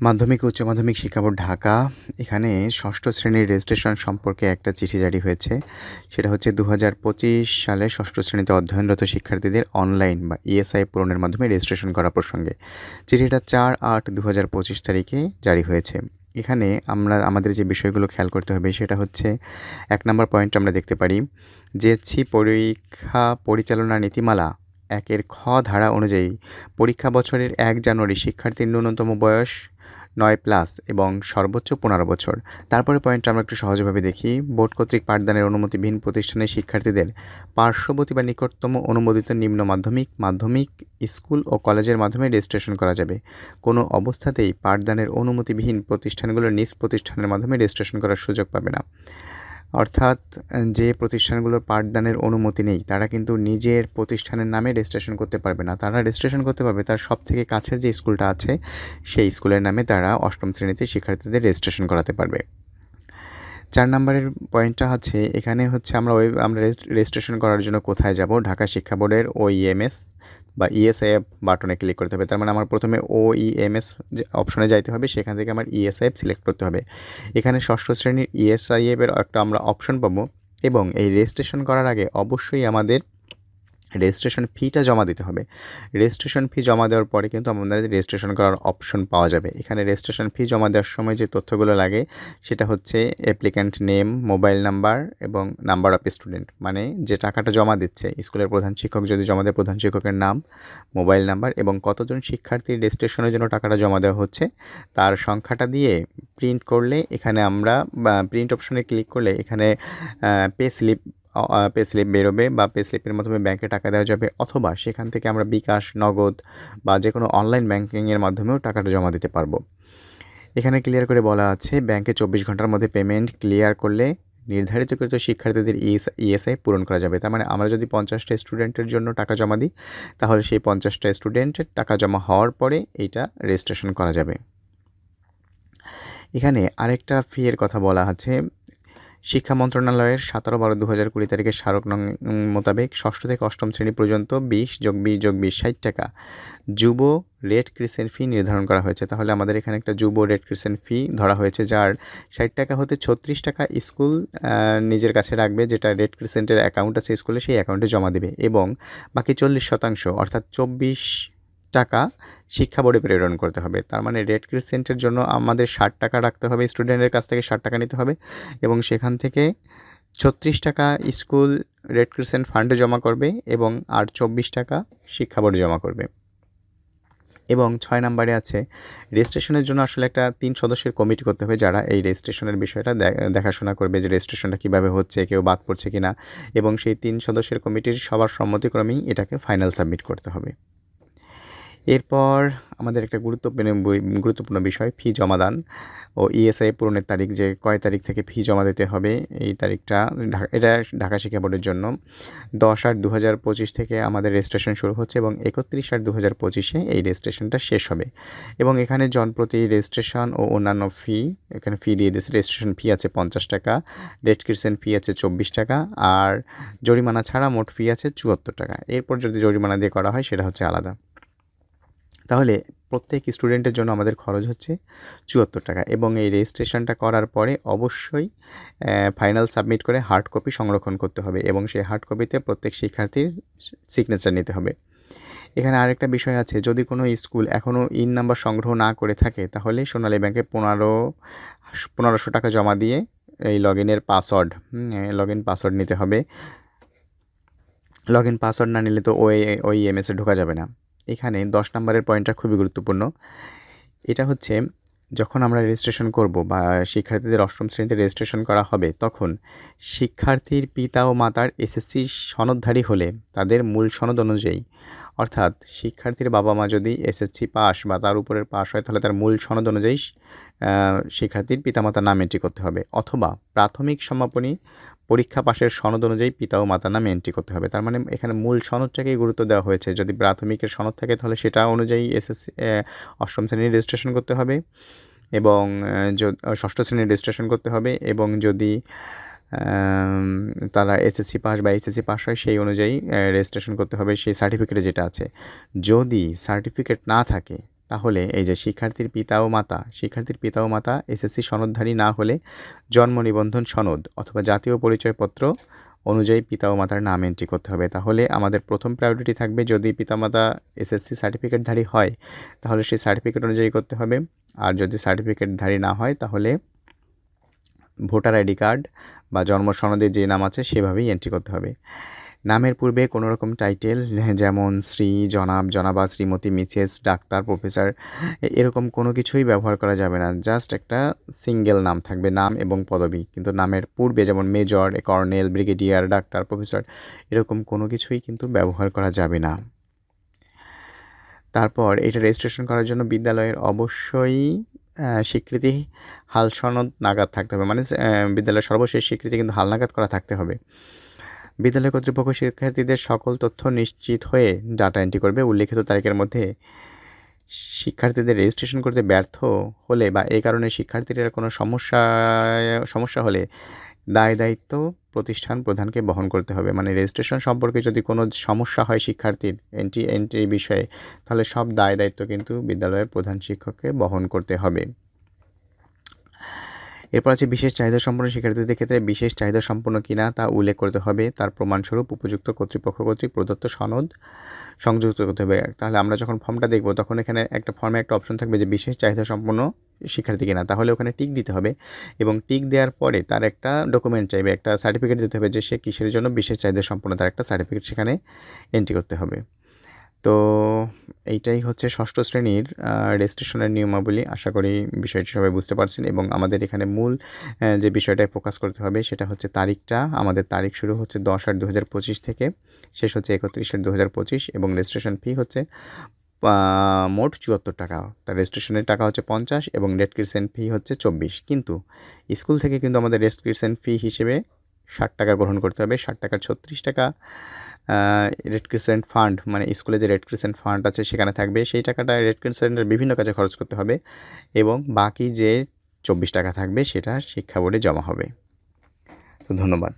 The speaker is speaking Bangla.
মাধ্যমিক উচ্চ মাধ্যমিক শিক্ষা বোর্ড ঢাকা। এখানে ষষ্ঠ শ্রেণির রেজিস্ট্রেশন সম্পর্কে একটা চিঠি জারি হয়েছে। সেটা হচ্ছে দু হাজার পঁচিশ সালে ষষ্ঠ শ্রেণীতে অধ্যয়নরত শিক্ষার্থীদের অনলাইন বা ইএসআই পূরণের মাধ্যমে রেজিস্ট্রেশন করা প্রসঙ্গে। চিঠিটা চার আট দু পঁচিশ তারিখে জারি হয়েছে। এখানে আমরা, আমাদের যে বিষয়গুলো খেয়াল করতে হবে সেটা হচ্ছে, এক নম্বর পয়েন্ট আমরা দেখতে পারি যে জেএসসি পরীক্ষা পরিচালনা নীতিমালা একের খ ধারা অনুযায়ী পরীক্ষা বছরের এক জানুয়ারি শিক্ষার্থীর ন্যূনতম বয়স নয় প্লাস এবং সর্বোচ্চ পনেরো বছর। তারপরে পয়েন্টটা আমরা একটু সহজভাবে দেখি। বোর্ড কর্তৃক পাঠদানের অনুমতিবিহীন প্রতিষ্ঠানের শিক্ষার্থীদের পার্শ্ববর্তী বা নিকটতম অনুমোদিত নিম্ন মাধ্যমিক মাধ্যমিক, স্কুল ও কলেজের মাধ্যমে রেজিস্ট্রেশন করা যাবে। কোনো অবস্থাতেই পাঠদানের অনুমতিবিহীন প্রতিষ্ঠানগুলো নিজ প্রতিষ্ঠানের মাধ্যমে রেজিস্ট্রেশন করার সুযোগ পাবে না। অর্থাৎ, যে প্রতিষ্ঠানগুলোর পাঠদানের অনুমতি নেই, তারা কিন্তু নিজের প্রতিষ্ঠানের নামে রেজিস্ট্রেশন করতে পারবে না। তারা রেজিস্ট্রেশন করতে পারবে, তার সব থেকে কাছের যে স্কুলটা আছে, সেই স্কুলের নামে তারা অষ্টম শ্রেণীতে শিক্ষার্থীদের রেজিস্ট্রেশন করাতে পারবে। চার নম্বরের পয়েন্টটা হচ্ছে, এখানে হচ্ছে আমরা ওই, আমরা রেজিস্ট্রেশন করার জন্য কোথায় যাব? ঢাকা শিক্ষা বোর্ডের ও ইএমএস বা ইএসআইএফ বাটনে ক্লিক করতে হবে। তার মানে আমার প্রথমে ও ইএমএস যে অপশনে যাইতে হবে, সেখান থেকে আমার ইএসআইএফ সিলেক্ট করতে হবে। এখানে ষষ্ঠ শ্রেণির ইএসআইএফের একটা আমরা অপশন পাবো এবং এই রেজিস্ট্রেশন করার আগে অবশ্যই আমাদের রেজিস্ট্রেশন ফিটা জমা দিতে হবে। রেজিস্ট্রেশন ফি জমা দেওয়ার পরে কিন্তু আমাদের রেজিস্ট্রেশন করার অপশন পাওয়া যাবে। এখানে রেজিস্ট্রেশন ফি জমা দেওয়ার সময় যে তথ্যগুলো লাগে, সেটা হচ্ছে অ্যাপ্লিক্যান্ট নেম মোবাইল নাম্বার এবং নাম্বার অফ স্টুডেন্ট মানে যে টাকাটা জমা দিচ্ছে, স্কুলের প্রধান শিক্ষক যদি জমা দেয়, প্রধান শিক্ষকের নাম মোবাইল নাম্বার এবং কতজন শিক্ষার্থীর রেজিস্ট্রেশনের জন্য টাকাটা জমা দেওয়া হচ্ছে, তার সংখ্যাটা দিয়ে প্রিন্ট করলে এখানে আমরা প্রিন্ট অপশনে ক্লিক করলে এখানে পে স্লিপ পে স্লিপ বেরোবে বা পে স্লিপের মাধ্যমে ব্যাংকে টাকা দেওয়া যাবে অথবা সেখান থেকে আমরা বিকাশ, নগদ বা যে কোনো অনলাইন ব্যাংকিংয়ের মাধ্যমেও টাকাটা জমা দিতে পারব। এখানে ক্লিয়ার করে বলা আছে ব্যাংকে চব্বিশ ঘণ্টার মধ্যে পেমেন্ট ক্লিয়ার করলে নির্ধারিত নির্ধারিতকৃত শিক্ষার্থীদের ইএসআই পূরণ করা যাবে। তার মানে আমরা যদি পঞ্চাশটা স্টুডেন্টের জন্য টাকা জমা দিই, তাহলে সেই পঞ্চাশটা স্টুডেন্টের টাকা জমা হওয়ার পরে এইটা রেজিস্ট্রেশন করা যাবে। এখানে আরেকটা ফি এর কথা বলা আছে শিক্ষা মন্ত্রণালয়ের সতেরো বারো দু হাজার কুড়ি তারিখের স্মারক নং মোতাবেক ষষ্ঠ থেকে অষ্টম শ্রেণি পর্যন্ত বিশ যোগ বিশ যোগ বিশ ষাট টাকা। যুব রেড ক্রিসেন্ট ফি নির্ধারণ করা হয়েছে। তাহলে আমাদের এখানে একটা যুব রেড ক্রিসেন্ট ফি ধরা হয়েছে, যার ষাট টাকা হতে ছত্রিশ টাকা স্কুল নিজের কাছে রাখবে, যেটা রেড ক্রিসেন্টের অ্যাকাউন্ট আছে স্কুলে, সেই অ্যাকাউন্টে জমা দেবে। এবং বাকি চল্লিশ শতাংশ, অর্থাৎ চব্বিশ টাকা শিক্ষা বোর্ডে প্রেরণ করতে হবে। তার মানে রেড ক্রিসেন্টের জন্য আমাদের ষাট টাকা রাখতে হবে, স্টুডেন্টের কাছ থেকে ষাট টাকা নিতে হবে এবং সেখান থেকে ছত্রিশ টাকা স্কুল রেড ক্রিসেন্ট ফান্ডে জমা করবে এবং আর চব্বিশ টাকা শিক্ষা বোর্ডে জমা করবে। এবং ছয় নম্বরে আছে, রেজিস্ট্রেশনের জন্য আসলে একটা তিন সদস্যের কমিটি করতে হবে যারা এই রেজিস্ট্রেশনের বিষয়টা দেখাশোনা করবে যে রেজিস্ট্রেশনটা কীভাবে হচ্ছে, কেউ বাদ পড়ছে কি না এবং সেই তিন সদস্যের কমিটির সবার সম্মতিক্রমেই এটাকে ফাইনাল সাবমিট করতে হবে। এরপর আমাদের একটা গুরুত্বপূর্ণ গুরুত্বপূর্ণ বিষয়, ফি জমাদান। ও ইএসআই পূরণের তারিখ যে কয় তারিখ থেকে ফি জমা দিতে হবে, এই তারিখটা এটা ঢাকা শিক্ষা বোর্ডের জন্য। দশ আট দু হাজার পঁচিশ থেকে আমাদের রেজিস্ট্রেশন শুরু হচ্ছে এবং একত্রিশ আট দু হাজার পঁচিশে এই রেজিস্ট্রেশনটা শেষ হবে। এবং এখানে জনপ্রতি রেজিস্ট্রেশন ও অন্যান্য ফি এখানে ফি দিয়ে দিয়েছে রেজিস্ট্রেশন ফি আছে পঞ্চাশ টাকা রেড ক্রিসেন ফি আছে চব্বিশ টাকা, আর জরিমানা ছাড়া মোট ফি আছে চুয়াত্তর টাকা। এরপর যদি জরিমানা দিয়ে করা হয়, সেটা হচ্ছে আলাদা। তাহলে প্রত্যেক স্টুডেন্টের জন্য আমাদের খরচ হচ্ছে চুয়াত্তর টাকা এবং এই রেজিস্ট্রেশনটা করার পরে অবশ্যই ফাইনাল সাবমিট করে হার্ড কপি সংরক্ষণ করতে হবে এবং সেই হার্ড কপিতে প্রত্যেক শিক্ষার্থীর সিগনেচার নিতে হবে। এখানে আরেকটা বিষয় আছে, যদি কোনো স্কুল এখনও ইন নাম্বার সংগ্রহ না করে থাকে, তাহলে সোনালী ব্যাংকে পনেরো, পনেরোশো টাকা জমা দিয়ে এই লগ ইনের পাসওয়ার্ড লগ ইন পাসওয়ার্ড নিতে হবে। লগ ইন পাসওয়ার্ড না নিলে তো ওই ওই এমএসে ঢোকা যাবে না। এখানে দশ নম্বরের পয়েন্টটা খুবই গুরুত্বপূর্ণ। এটা হচ্ছে, যখন আমরা রেজিস্ট্রেশন করব বা শিক্ষার্থীদের অষ্টম শ্রেণীতে রেজিস্ট্রেশন করা হবে, তখন শিক্ষার্থীর পিতা ও মাতার এসএসসি সনদধারী হলে তাদের মূল সনদ অনুযায়ী, অর্থাৎ শিক্ষার্থীর বাবা মা যদি এসএসসি পাস বা তার উপরের পাস হয়, তাহলে তার মূল সনদ অনুযায়ী শিক্ষার্থীর পিতামাতার নাম এন্ট্রি করতে হবে। অথবা প্রাথমিক সমাপনী পরীক্ষা পাশের সনদ অনুযায়ী পিতা ও মাতার নামে এন্ট্রি করতে হবে। তার মানে এখানে মূল সনদটাকেই গুরুত্ব দেওয়া হয়েছে। যদি প্রাথমিকের সনদ থাকে তাহলে সেটা অনুযায়ী এসএসসি অষ্টম শ্রেণির রেজিস্ট্রেশন করতে হবে এবং ষষ্ঠ শ্রেণির রেজিস্ট্রেশন করতে হবে এবং যদি তারা এসএসসি পাস বা এইচএসসি পাস হয় সেই অনুযায়ী রেজিস্ট্রেশন করতে হবে। সেই সার্টিফিকেটে যেটা আছে। যদি সার্টিফিকেট না থাকে তাহলে এই যে শিক্ষার্থীর পিতা ও মাতা, শিক্ষার্থীর পিতা ও মাতা, এসএসসি সনদধারী না হলে জন্ম নিবন্ধন সনদ অথবা জাতীয় পরিচয়পত্র অনুযায়ী পিতা ও মাতার নাম এন্ট্রি করতে হবে। তাহলে আমাদের প্রথম প্রায়োরিটি থাকবে যদি পিতামাতা এসএসসি সার্টিফিকেটধারী হয়, তাহলে সেই সার্টিফিকেট অনুযায়ী করতে হবে। আর যদি সার্টিফিকেটধারী না হয়, তাহলে ভোটার আইডি কার্ড বা জন্ম সনদে যে নাম আছে সেভাবেই এন্ট্রি করতে হবে। নামের পূর্বে কোনো রকম টাইটেল যেমন শ্রী, জনাব, জনাবা, শ্রীমতী, মিসেস, ডাক্তার প্রফেসর এরকম কোনো কিছুই ব্যবহার করা যাবে না। জাস্ট একটা সিঙ্গেল নাম থাকবে, নাম এবং পদবি। কিন্তু নামের পূর্বে যেমন major colonel brigadier doctor professor এরকম কোনো কিছুই কিন্তু ব্যবহার করা যাবে না। তারপর এটা রেজিস্ট্রেশন করার জন্য বিদ্যালয়ের অবশ্যই স্বীকৃতি হাল সনদ নাগাদ থাকতে হবে। মানে বিদ্যালয়ের সর্বশেষ স্বীকৃতি কিন্তু হাল নাগাদ করা থাকতে হবে। বিদ্যালয় কর্তৃপক্ষ শিক্ষার্থীদের সকল তথ্য নিশ্চিত হয়ে ডাটা এন্ট্রি করবে। উল্লেখিত তারিখের মধ্যে শিক্ষার্থীদের রেজিস্ট্রেশন করতে ব্যর্থ হলে বা এই কারণে শিক্ষার্থীদের কোনো সমস্যা সমস্যা হলে দায় দায়িত্ব প্রতিষ্ঠান প্রধানকে বহন করতে হবে। মানে রেজিস্ট্রেশন সম্পর্কে যদি কোনো সমস্যা হয় শিক্ষার্থীর এন্ট্রি এন্ট্রি বিষয়ে, তাহলে সব দায় দায়িত্ব কিন্তু বিদ্যালয়ের প্রধান শিক্ষককে বহন করতে হবে। এরপর আছে বিশেষ চাহিদা সম্পন্ন শিক্ষার্থীদের ক্ষেত্রে বিশেষ চাহিদা সম্পন্ন কিনা তা উল্লেখ করতে হবে। তার প্রমাণস্বরূপ উপযুক্ত কর্তৃপক্ষ কর্তৃক প্রদত্ত সনদ সংযুক্ত করতে হবে। তাহলে আমরা যখন ফর্মটা দেখব, তখন এখানে একটা ফর্মে একটা অপশন থাকবে যে বিশেষ চাহিদা সম্পন্ন শিক্ষার্থী কিনা। তাহলে ওখানে টিক দিতে হবে এবং টিক দেওয়ার পরে তার একটা ডকুমেন্ট চাইবে, একটা সার্টিফিকেট দিতে হবে যে সে কিসের জন্য বিশেষ চাহিদা সম্পন্ন, তার একটা সার্টিফিকেট সেখানে এন্ট্রি করতে হবে। তো এইটাই হচ্ছে ষষ্ঠ শ্রেণির রেজিস্ট্রেশনের নিয়মাবলী। আশা করি বিষয়টি সবাই বুঝতে পারছেন এবং আমাদের এখানে মূল যে বিষয়টায় ফোকাস করতে হবে সেটা হচ্ছে তারিখটা। আমাদের তারিখ শুরু হচ্ছে দশ আট দু থেকে, শেষ হচ্ছে একত্রিশ আট দু এবং রেজিস্ট্রেশন ফি হচ্ছে মোট চুয়াত্তর টাকা। তার রেজিস্ট্রেশনের টাকা হচ্ছে পঞ্চাশ এবং রেড ক্রিসেন্ট ফি হচ্ছে চব্বিশ। কিন্তু স্কুল থেকে কিন্তু আমাদের রেড ক্রিসেন্ট ফি হিসেবে ষাট টাকা গ্রহণ করতে হবে। ষাট টাকার ছত্রিশ টাকা রেড ক্রিসেন্ট ফান্ড মানে স্কুলে যে রেড ক্রিসেন্ট ফান্ড আছে, সেখানে থাকবে। সেই টাকাটা রেড ক্রিসেন্টের বিভিন্ন কাজে খরচ করতে হবে এবং বাকি যে চব্বিশ টাকা থাকবে, সেটা শিক্ষা বোর্ডে জমা হবে। তো ধন্যবাদ।